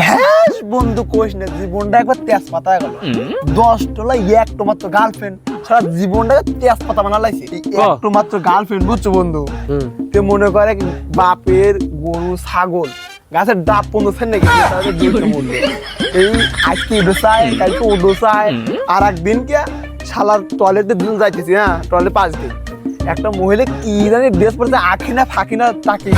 ভ্যাস বন্ধু কোষ না জীবনটা একবার তেজপাতা গেল। দশ টলা একটা মাত্র গার্লফ্রেন্ড সারা জীবনটা তেজপাতা বানা এই মাত্র গার্লফ্রেন্ড বুঝছ বন্ধু? তে মনে করে বাপের গরু ছাগল গাছের ডাব তাহলে দুইটা মূল্য এই আজকে ডোসায় কালকে ও ডোসায় আর একদিন কে শালার টয়লেটে দিন যাইতেছি হ্যাঁ টয়লেট পাঁচ দিন একটা মহিলা কি জানি ড্রেস পরতে আখি না ফাঁকি না তাকি।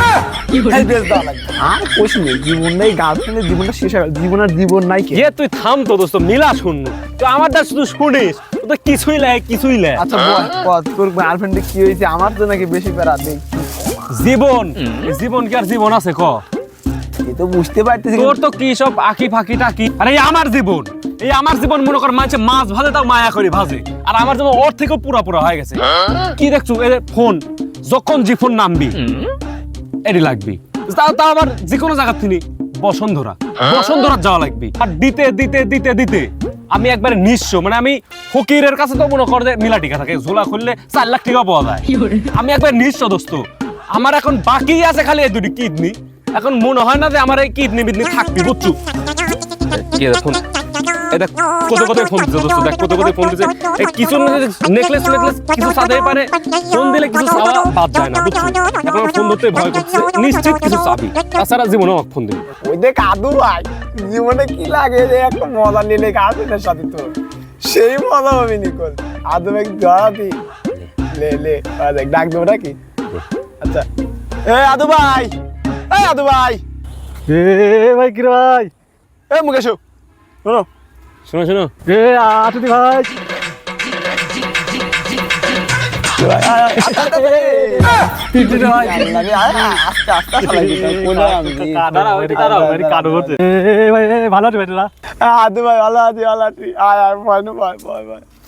এই দেওয়া লাগবে আর কোশ নেই জীবন নেই গার্লফ্রেন্ডের জীবনটা শেষ হয়ে গেল। জীবন আর জীবন নাই কে ইয়ে তুই থাম তো দোস্ত মিলা শুনু তুই আমারটা শুধু শুনিস ও তো কিছুই লাই কিছুই লাই আচ্ছা বল বল, তোর গার্লফ্রেন্ডে কি হয়েছে? আমার তো নাকি বেশি প্যারা দেখ। জীবন এই জীবন কি আর জীবন আছে ক? এই তো বুঝতে পারতেছি তোর তো কি সব আঁকি ফাঁকি টাকি? আরে এই আমার জীবন এই আমার জীবন মনে কর মাঝে মাছ ভাজে তাও মায়া করি ভাজে। আর আমার জীবন ওর থেকেও পুরা পুরা হয়ে গেছে। কি দেখছ? এই ফোন যখন জি ফোন নামবি এডি লাগবি। তাও তাও আবার যে কোনো জায়গা তিনি বসুন্ধরা বসুন্ধরা যাওয়া লাগবে। আর দিতে দিতে দিতে দিতে। আমি একবারে নিঃস্ব। মানে আমি ফকিরের কাছে তো মনে কর যে মিলা টিকা থাকে। ঝোলা খুললে চার লাখ টাকা পাওয়া যায়। আমি একবার নিঃস্ব দোস্ত। আমার এখন বাকি আছে খালি এই দুটি কিডনি। এখন মনে হয় না যে আমার এই কিডনি বিডনি থাকবি বুঝছ? কি ফোন এটা কত কত ফোন দিচ্ছে দোস্ত? দেখ কত কত ফোন এই কিছু নেকলেস নেকলেস কিছু সাদাই পারে ফোন দিলে কিছু চাওয়া বাদ যায় না বুঝছ? এখন ফোন ধরতে ভয় করছে। নিশ্চিত কিছু চাবি তাছাড়া জীবনে আমাকে ফোন দিবি ওই দেখ আদু ভাই জীবনে কি লাগে যে একটা মজা নিলে গার্লফ্রেন্ডের সাথে তোর? সেই মজা হবে নিকল আদু ভাই জড়াতি লে লে দেখ ডাক দেবো নাকি? আচ্ছা। এ আদু ভাই! এই আদু ভাই! এ ভাই কিরে ভাই? এ মুকেশ শোনো। শোনো শোনো। এ আতুতি ভাই। ভালো আছে ভাই ভালো আছি ভালো আছি। আয় আয় ভয় ভয় ভয় ভয়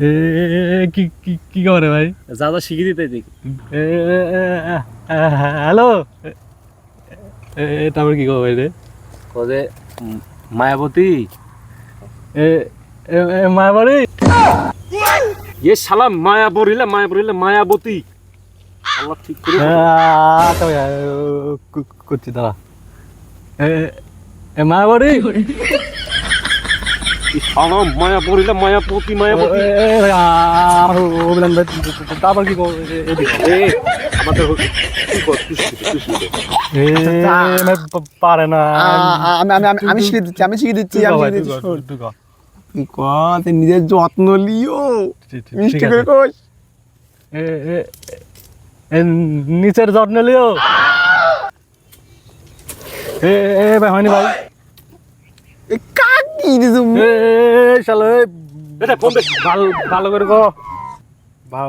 কি কি- কব কব করে ভাই যা যা শিখিয়ে দিতে দেখ হ্যালো তারপর কি ভাই রে কদে মায়াবতী এ এ, ইয়ে শালা মায়াবরী লে মায়াবরী লে মায়াবতী আল্লাহ ঠিক করে আচ্ছা করছি দাঁড়া এ এ, ভাই, তারপর কি আমাদের পারে না। আমি আমি আমি- আমি দিচ্ছি আমি শিখিয়ে দিচ্ছি আমি নিজের যত্ন লিও মিষ্টি করে কই? এ এ এ নিচের যত্ন লিও এ এ ভাই হয়নি ভাই। কাক এ শালা এ, এটা ফোন দে। ভালো ভালো করে কো।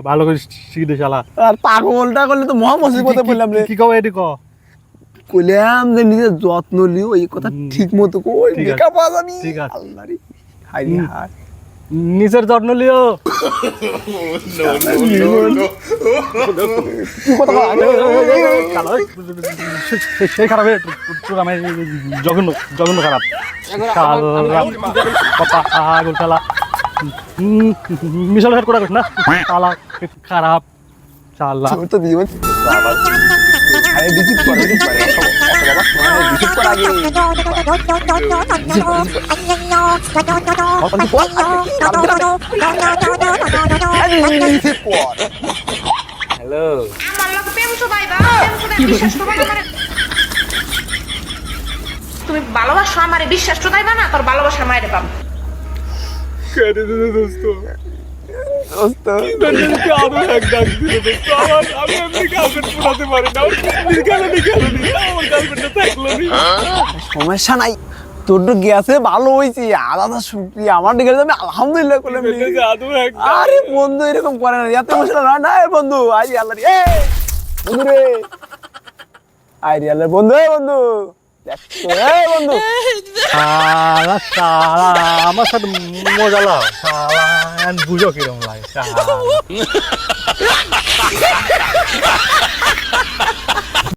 ভালো করে শিখে দে শালা। আর পাগলটা করলে তো মহা মুসিবতে পড়লাম রে। কি কবে এটি ক? কইলাম যে নিজের যত্ন লিও এই কথা ঠিক মতো কই ঠিক আছে। হাই হাই নিচের যত্ন লিও। সেই খারাপ তোর- তোর জঘন্য জঘন্য খারাপ। শালা কথা আগল শালা। হুম, মিশাল হাট করা না? শালা খারাপ। শালা। ছোট তো দিও আরে রিসিভ কর রিসিভ কর বাবা শোনা আগে আরে রিসিভ কর হ্যালো আমার লগে প্রেম শোভাইবা প্রেম শোভাই বিশ্বাস করবা না আমারে তুমি ভালোবাসো আমারে বিশ্বাস শোধাইবা না? তোর ভালোবাসা মায়ের পাবো। দোস্ত। সমস্যা নাই। তোর তো গেছে ভালো হয়েছে আলাদা শুক্রিয়া আমার দিকে আমি আলহামদুলিল্লাহ করলাম আরে বন্ধু এরকম করে না। এত মশলা না না বন্ধু আই আল্লাহ রে এ, বন্ধু রে। আই রে আল্লাহ বন্ধু। বন্ধু। বন্ধু আমার সাথে মজা লাও এখন বুঝো কিরম লাগে